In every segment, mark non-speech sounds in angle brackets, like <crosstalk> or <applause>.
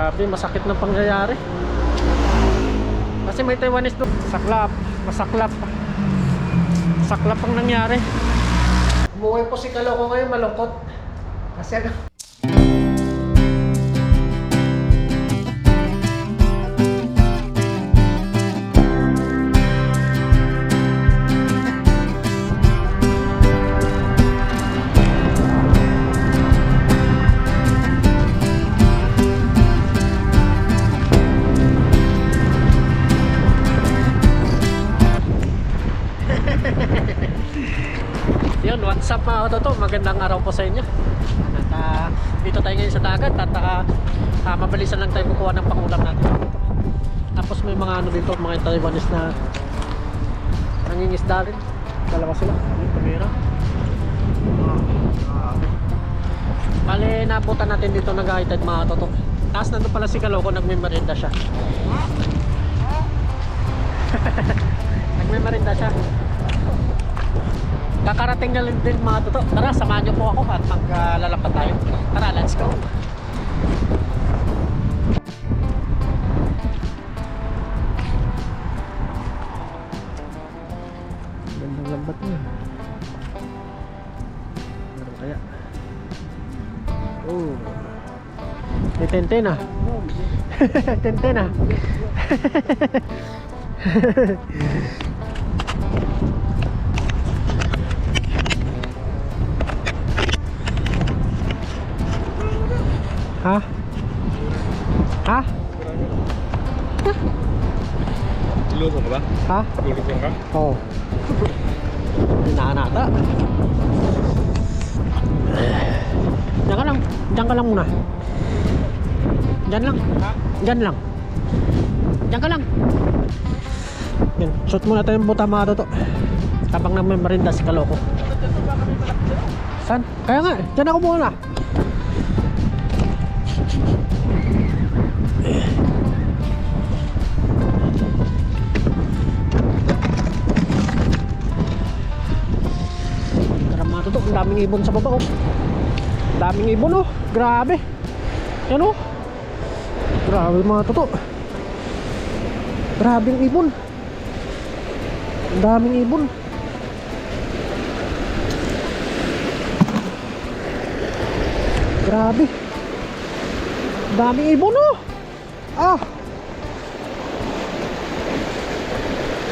Grabe, masakit na pangyayari. Kasi may Taiwanese doon. Saklap, masaklap. Saklap ang nangyari. Umuwi po si Kaloko ngayon malungkot. Kasi Magandang araw po sa inyo. At ah, dito tayo ngayon sa dagat at uh, mabilisan lang tayo kukuha ng pangulam natin. Tapos may mga ano dito, mga Taiwanese na nangingisda rin. Dalawa sila. Yung kamera. Bale, nabutan natin dito nag-high-tide mga katoto. Tapos nandun pala si Kaloko, nagme-merienda siya. <laughs> nagme-merienda siya. Kakarating na din mga toto. Tara, samahan niyo po ako at maglalapad tayo. Tara, let's go. Gandang lambat niya. Meron kaya? Oh. May tenten ah. <laughs> tenten ah. <laughs> Ha? Ha? Ka ba? Ha? Ilusong ka? Oo. Hinahanata. Diyan ka lang. Diyan ka lang muna. Diyan lang. Diyan lang. Diyan ka lang. Yan. Shoot muna tayo yung buta mga toto. Habang nagmemarinda si Kaloko. San? Kaya nga. eh. Diyan ako muna. Ibon sa baba oh. Daming ibon oh. Grabe. Yan oh. Grabe mga toto. Grabe ang ibon. Daming ibon. Grabe. Daming ibon oh. Ah.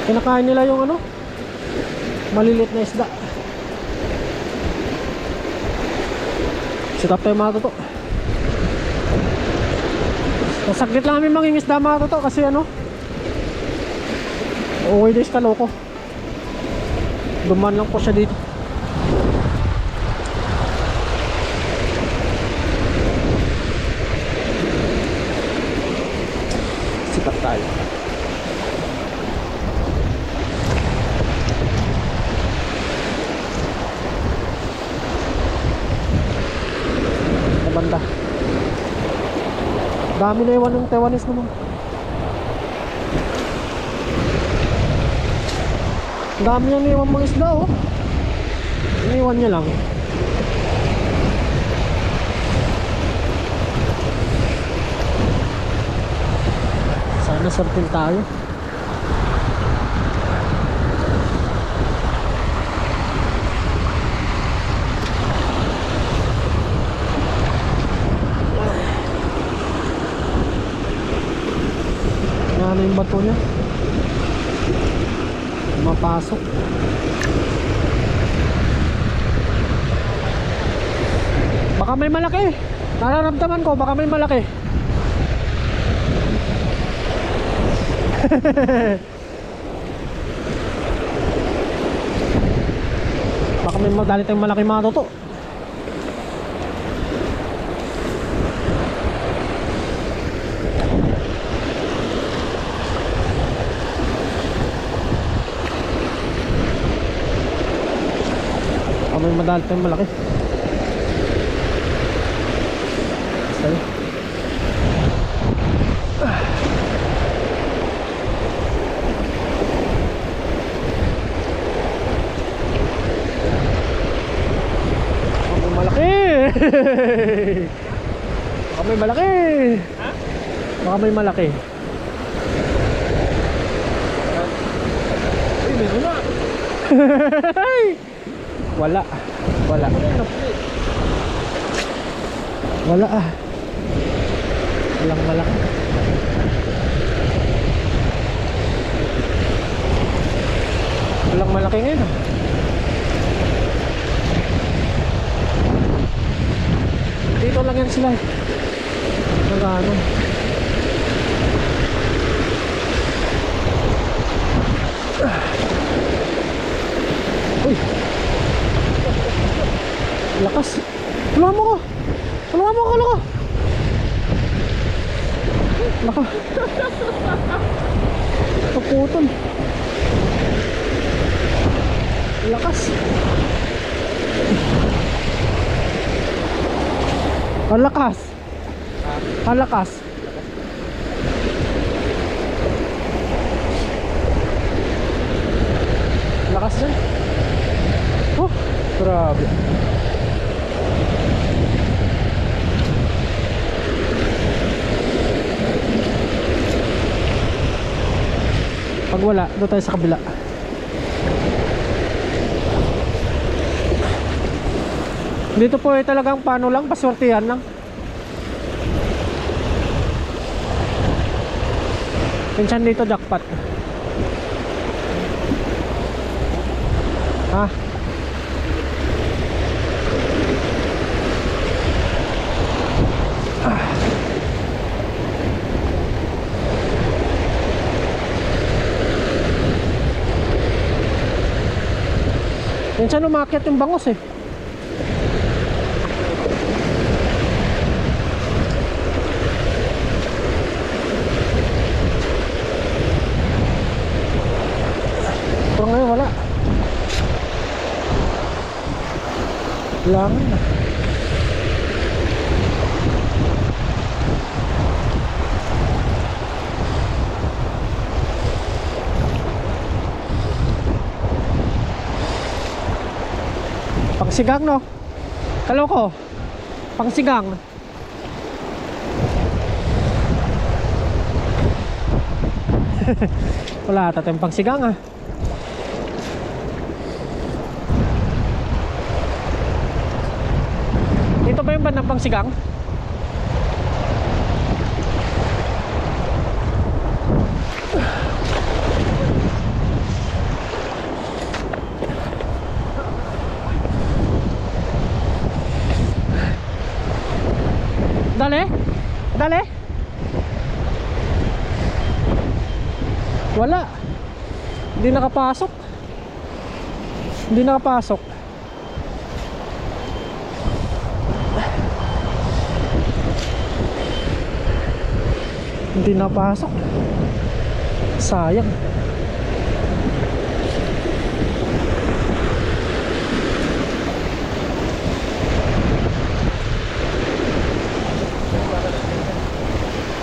Kinakain nila yung ano? Malilit na isda. Up tayo mga toto. Nasaglit lang kami mangingisda mga toto kasi ano Uwi days ka loko. Duman lang po siya dito. Sikat tayo Sa banda Dami na iwan ng Taiwanese naman dami niyang iniwan mga isda oh. Iniwan niya lang. Sana surfing tayo. Bato niya? Mapasok. Baka may malaki. Nararamdaman ko, baka may malaki. <laughs> baka may madali tayong malaki mga toto. Madali tayong malaki. Baka may malaki! Baka may malaki! Ha? Baka may malaki. Uy, meron na. Wala. Wala. Wala ah. Walang malaki. Walang malaki ngayon ah. Dito lang yan sila. eh. Nag-ano. Lakas. Tulungan mo ko. Tulungan mo ko, lako. Lako. Kaputol. Lakas. Ang lakas. Ang lakas. Lakas dyan. Oh, grabe. Pag wala, doon tayo sa kabila. Dito po ay talagang paano lang, paswertihan lang. Pinsan dito jackpot. Ha? Minsan umakyat yung bangos eh. Pero ngayon wala. Lang na. Pangsigang no? Kaloko. Pangsigang. <laughs> Wala ata tayong pangsigang ah. Dito ba yung bandang pangsigang? Dali? Dali? Wala. Hindi nakapasok. Hindi nakapasok. Hindi napasok. Sayang.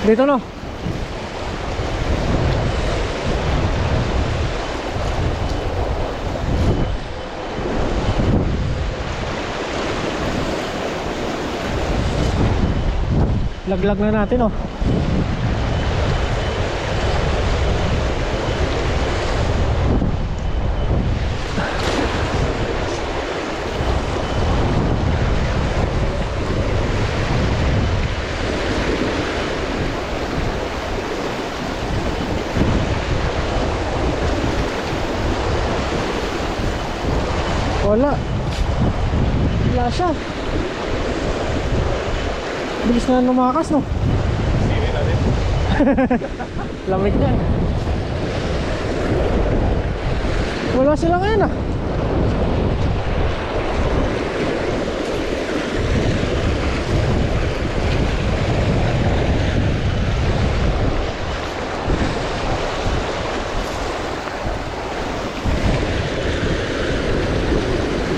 Dito no. Laglag na natin oh. Wala. Wala siya. Bilis na lumakas, no? Sili <laughs> natin. Lamig niya eh. Wala sila ngayon ah.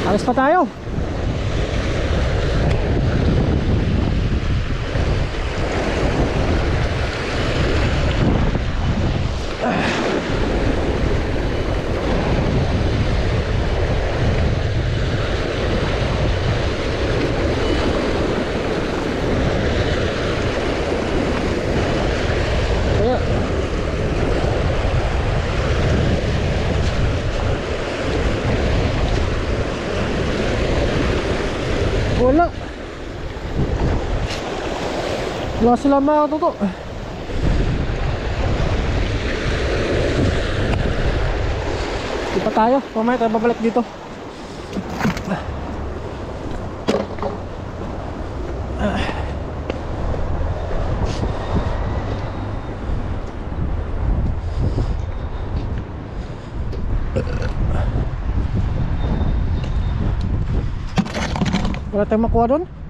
Alis pa tayo. Wala sila mga toto. Pa tayo. Mamaya tayo babalik dito. Wala tayong makuha doon.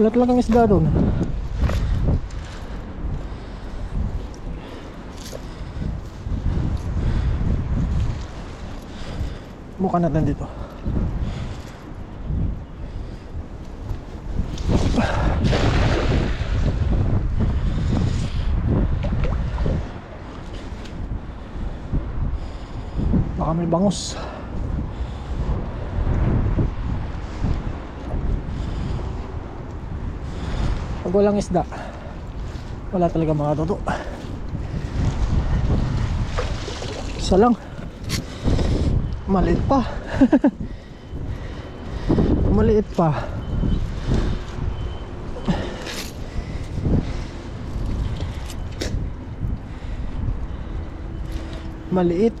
Wala talagang isda doon. Mukha natin dito. Baka may bangus. Pag walang isda, wala talaga mga toto. Isa lang. Maliit pa. <laughs> Maliit pa. Maliit.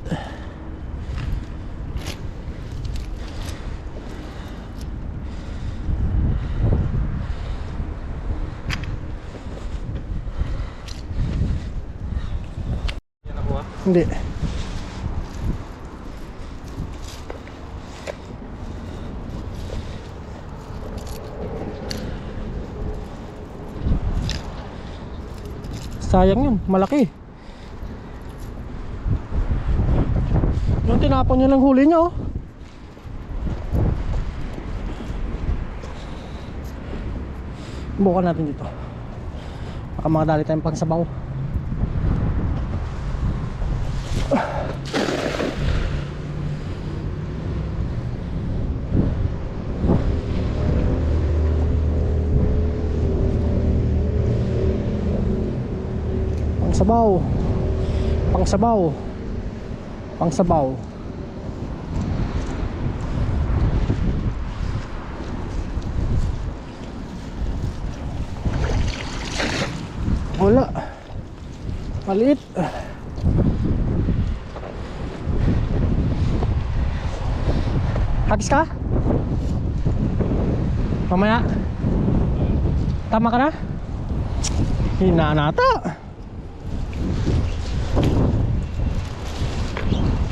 Hindi. Sayang yun, malaki. Yung tinapon nyo lang huli nyo. oh. Bukan natin dito. Baka makadali tayong pangsabaw. Pangsabaw. Pangsabaw. Pangsabaw. Wala. Maliit. Hagis ka? Mamaya. Tama ka na? Hina nata.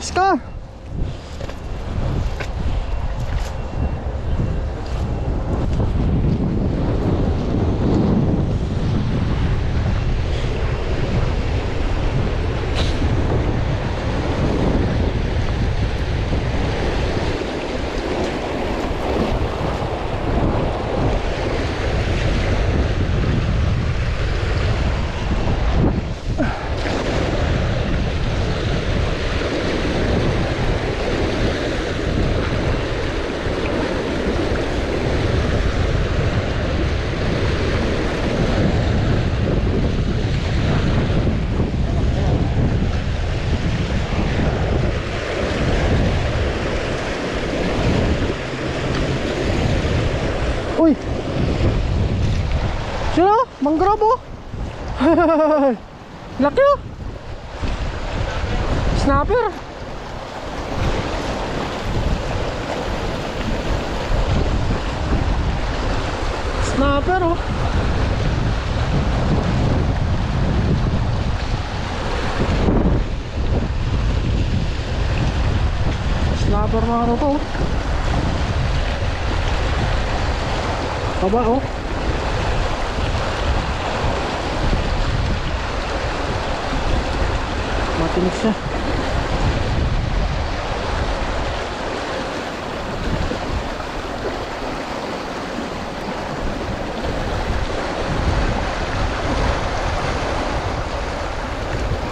está. Mangrove oh! Laki oh! Snapper! Snapper oh! Snapper na ano to oh. Baba oh. Matinig siya.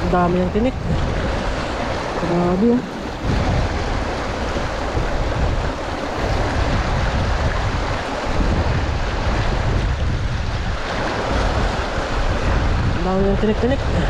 Ang dami ng tinik. Grabe oh. Bago yung tinik-tinik.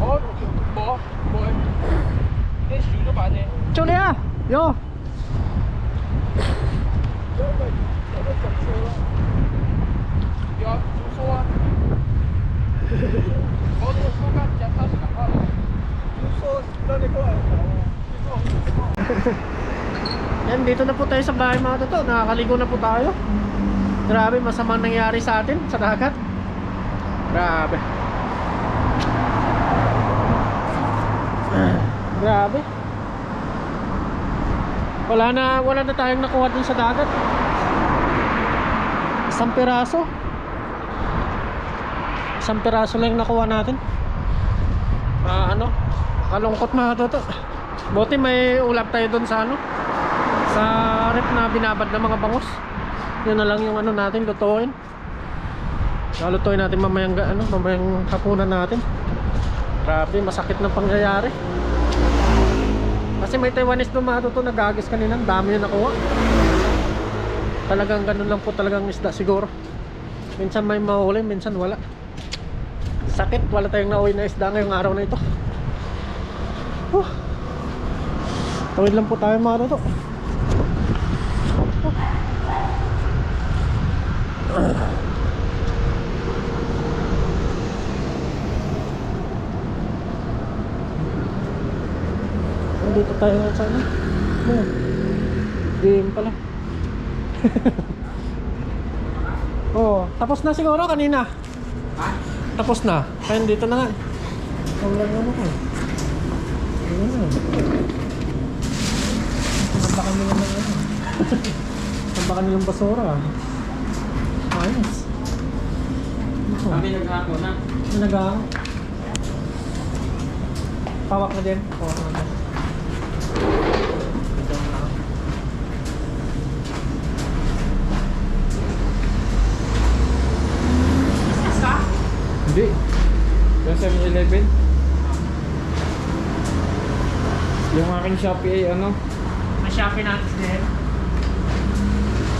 我冇冇，啲少咗把啫。 Chuli ah! Yo! 有啊，租数啊。我呢个租金日三十零蚊。租数，那你过来。 Yan, dito na po tayo sa bahay mga totoo. Nakakaligo na po tayo. Grabe, masamang nangyari sa atin sa dagat. Grabe. Grabe. Wala na, wala na tayong nakuha dun sa dagat. Isang piraso. Isang piraso lang nakuha natin. Ah, ano? Kalungkot mga totoo. Buti may ulap tayo dun sa ano sa rep na binabad ng mga bangus yun na lang yung ano natin lutuin lutuin natin mamayang ano mamayang hapunan natin. Grabe masakit na pangyayari. Kasi may Taiwanese dumato to nagagis kanina ang dami yung nakuha. Talagang ganun lang po talagang isda siguro. Minsan may mahuli minsan wala. Sakit wala tayong nauwi na isda ngayong araw na ito. Huh. Tawid lang po tayo mga toto. Nandito tayo sa ano? Ayan. Game pala. <laughs> oh, tapos na siguro kanina. Ha? Tapos na. Kaya dito na nga. Wala nga ano ko. Ayun na. Nabakan nila ng ano. Nabakan <laughs> nilang basura. Ayos. Ito. Kami naghako na. Nanaga. Pawak na din. Pawak na 11 yung aking Shopee ay ano? ma-Shopee natin din.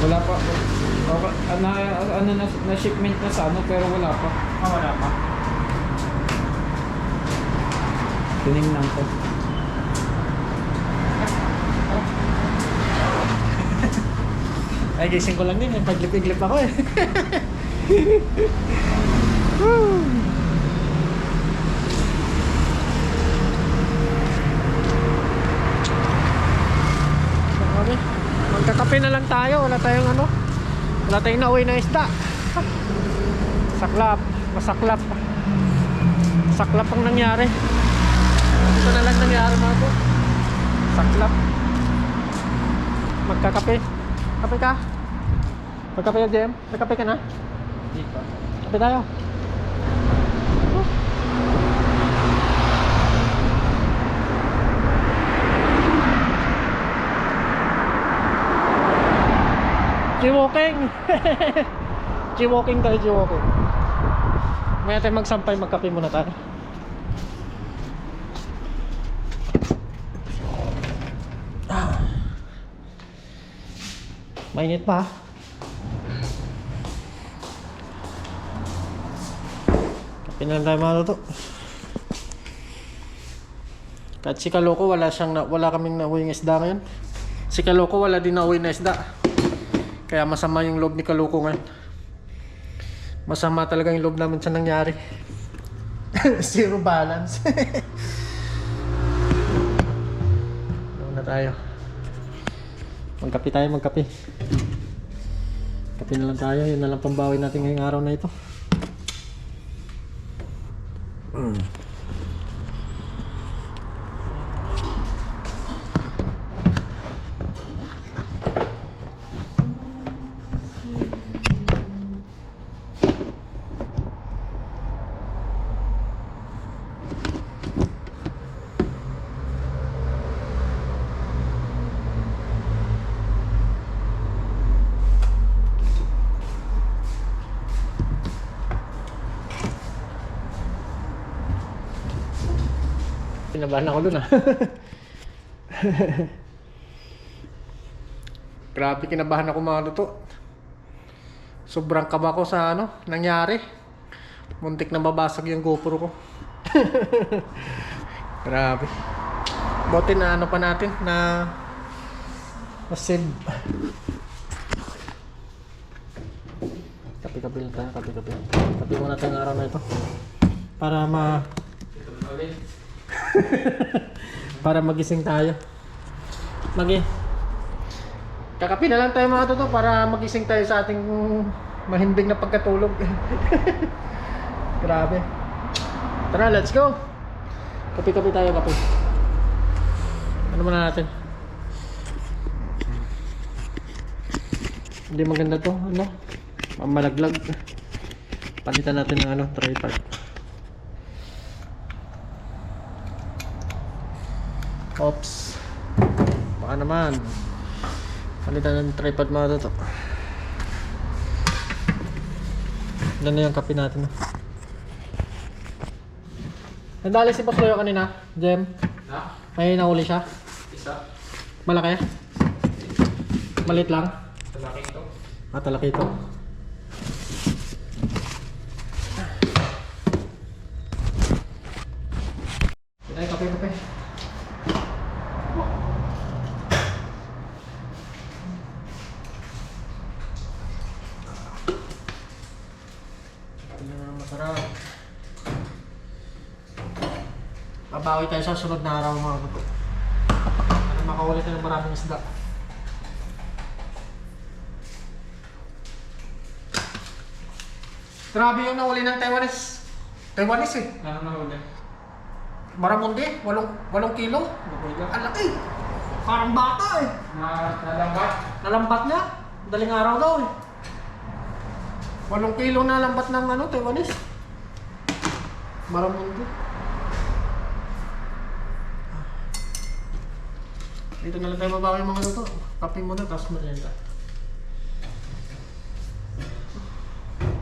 Wala pa. Okay, na, ano na, na shipment na sa ano pero wala pa. Ah wala pa. Tinignan ko <laughs> Ay, gising ko lang din. Paglip-iglip ako eh. <laughs> <laughs> Magkakape na lang tayo. Wala tayong ano. Wala tayong nauwi na isda. Saklap. Masaklap. Saklap ang nangyari. Ito na lang nangyari mga po. Saklap. Magkakape. Kape ka? Magkape ka, Jem? Magkape ka na? Hindi pa. Kape tayo. G-walking! <laughs> G-walking tayo, G-walking. Maya tayo magsampay, magkape muna tayo. <sighs> Mainit pa. Kape na lang tayo mga toto. Kahit si Kaloko wala siyang wala kaming nauwing isda ngayon. Si Kaloko wala din nauwi na isda. Kaya masama yung loob ni ngayon. Masama talaga yung loob namin sa nangyari. <laughs> Zero balance. <laughs> Ano na tayo? Magkape tayo, magkape. Kape na lang tayo, yun na lang pambawi natin ngayong araw na ito. Kinabahan ako dun ah. <laughs> Grabe kinabahan ako mga luto. Sobrang kaba ko sa ano, nangyari. Muntik na babasag yung GoPro ko. <laughs> Grabe. Buti na ano pa natin na na-save. Kapi-kapi lang tayo, kapi-kapi. Kapi muna tayo ng araw na ito. Para ma... <laughs> para magising tayo. Magi. Kakapi na lang tayo mga toto para magising tayo sa ating mahimbing na pagkatulog. <laughs> Grabe. Tara, let's go. Kapi-kapi tayo, kapi. Ano muna natin? Hindi maganda to, ano? Mamalaglag. Palitan natin ng ano, tripod. Oops. Baka naman. Palitan ng tripod mga to. Yan na yung kape natin. Nadali si Boss Loyo kanina, Jem. Na? May nahuli siya. Isa? Malaki? Malit lang? Talaki ito? Ah, talaki ito. Ay, kape, kape. Kape na masarap. Babawi tayo sa sunod na araw mga kapatid. Para makaulit tayo ng maraming isda. Grabe yung nahuli ng Taiwanese. Taiwanese eh. Ano na huli? Maramundi, walong, walong kilo. Ang laki. Parang bata eh. Na, nalambat? Nalambat niya. Daling araw daw eh. Walong kilo na lambat ng ano, Taiwanese. Maramundi. Dito na lang tayo babawi mga ano to. Kape muna, tapos merienda.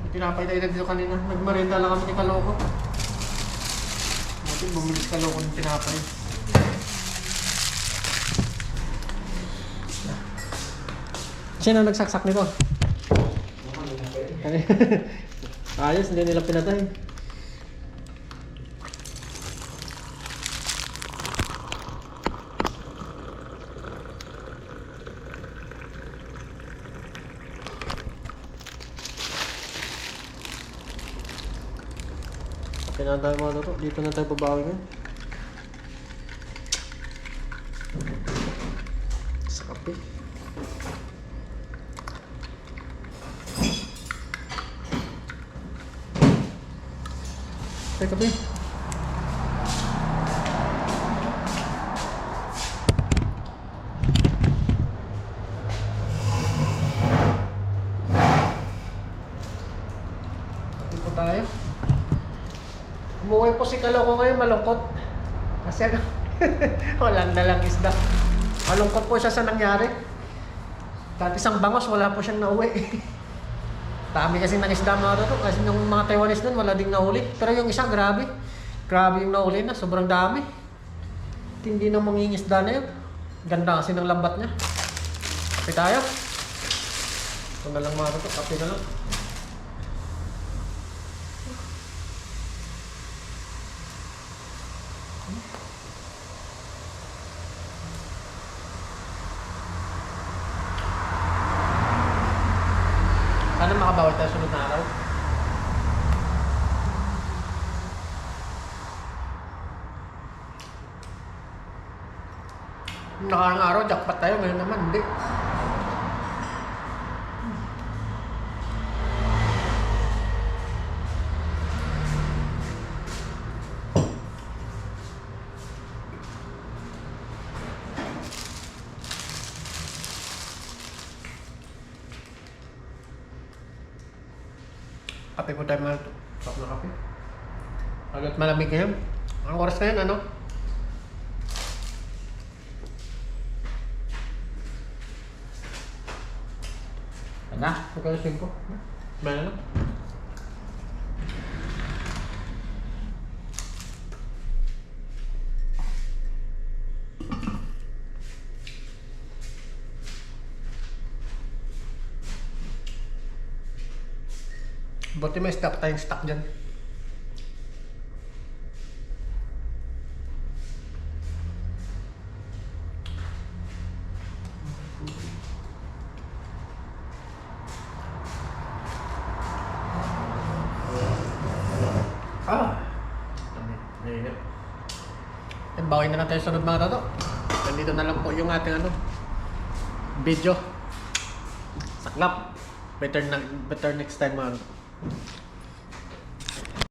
Tinapay tayo dito kanina. Nagmerienda lang kami ni Kaloko. Natin bumili si Kaloko ng tinapay. Sino nagsaksak nito? <laughs> Ayos, hindi nila pinatay. Kailangan tayo mga to. Dito na tayo babawi ngayon. Sa kape. Tay kape. Kape po tayo. Si Kaloko ngayon, malungkot. Kasi ano, <laughs> walang dalang isda. Malungkot po siya sa nangyari. Dati isang bangos, wala po siyang nauwi. <laughs> Dami kasi ng isda mga to. Kasi yung mga Taiwanese doon, wala ding nahuli. Pero yung isa, grabe. Grabe yung nahuli na, sobrang dami. Tindi ng mangingisda na yun. Ganda kasi ng lambat niya. Kape tayo. Ito na lang mga to, kape na lang. Sana makabawi tayo sunod na araw. Nakarang araw, jackpot tayo. Ngayon naman, hindi. Basta yun, ano? Ano? Magkano 5? Meron na? Buti may stock tayong stock dyan. Bawi na lang tayo sa sunod mga tato. Nandito na lang po yung ating ano, video. Saklap. Better na better next time mga